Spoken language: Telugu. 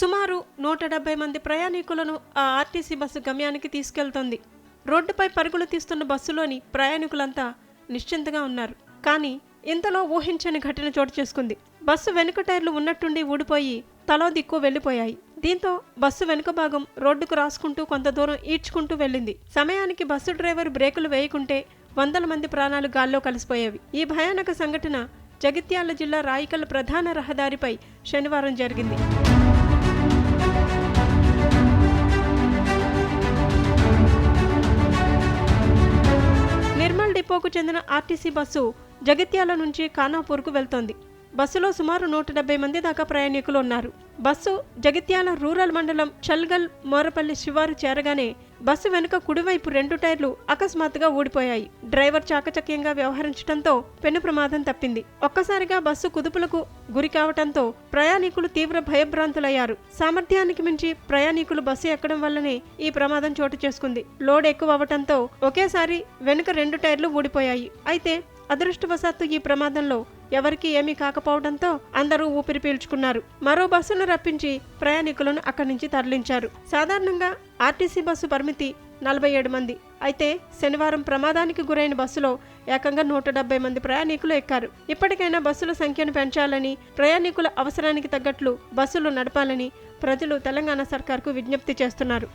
సుమారు నూట డెబ్బై మంది ప్రయాణికులను ఆ ఆర్టీసీ బస్సు గమ్యానికి తీసుకెళ్తోంది. రోడ్డుపై పరుగులు తీస్తున్న బస్సులోని ప్రయాణికులంతా నిశ్చింతగా ఉన్నారు. కానీ ఇంతలో ఊహించని ఘటన చోటు చేసుకుంది. బస్సు వెనుక టైర్లు ఉన్నట్టుండి ఊడిపోయి తలో దిక్కు వెళ్ళిపోయాయి దీంతో బస్సు వెనుక భాగం రోడ్డుకు రాసుకుంటూ కొంత దూరం ఈడ్చుకుంటూ వెళ్ళింది. సమయానికి బస్సు డ్రైవర్ బ్రేకులు వేయకుంటే వందల మంది ప్రాణాలు గాల్లో కలిసిపోయేవి. ఈ భయానక సంఘటన జగిత్యాల జిల్లా రాయికల్ ప్రధాన రహదారిపై శనివారం జరిగింది. డిపోకు చెందిన ఆర్టీసీ బస్సు జగిత్యాల నుంచి ఖానాపూర్కు వెళ్తోంది. బస్సులో సుమారు నూట డెబ్బై మంది దాకా ప్రయాణికులు ఉన్నారు. బస్సు జగిత్యాల రూరల్ మండలం చల్గల్ మోరపల్లి శివారు చేరగానే బస్సు వెనుక కుడివైపు రెండు టైర్లు అకస్మాత్తుగా ఊడిపోయాయి. డ్రైవర్ చాకచక్యంగా వ్యవహరించడంతో పెను ప్రమాదం తప్పింది. ఒక్కసారిగా బస్సు కుదుపులకు గురి కావటంతో ప్రయాణికులు తీవ్ర భయభ్రాంతులయ్యారు. సామర్థ్యానికి మించి ప్రయాణికులు బస్సు ఎక్కడం వల్లనే ఈ ప్రమాదం చోటు చేసుకుంది. లోడ్ ఎక్కువ అవటంతో ఒకేసారి వెనుక రెండు టైర్లు ఊడిపోయాయి. అయితే అదృష్టవశాత్తు ఈ ప్రమాదంలో ఎవరికీ ఏమీ కాకపోవడంతో అందరూ ఊపిరి పీల్చుకున్నారు. మరో బస్సును రప్పించి ప్రయాణికులను అక్కడి నుంచి తరలించారు. సాధారణంగా ఆర్టీసీ బస్సు పరిమితి నలభై ఏడు మంది. అయితే శనివారం ప్రమాదానికి గురైన బస్సులో ఏకంగా నూట డెబ్బై మంది ప్రయాణికులు ఎక్కారు. ఇప్పటికైనా బస్సుల సంఖ్యను పెంచాలని ప్రయాణికుల అవసరానికి తగ్గట్లు బస్సులు నడపాలని ప్రజలు తెలంగాణ సర్కార్కు విజ్ఞప్తి చేస్తున్నారు.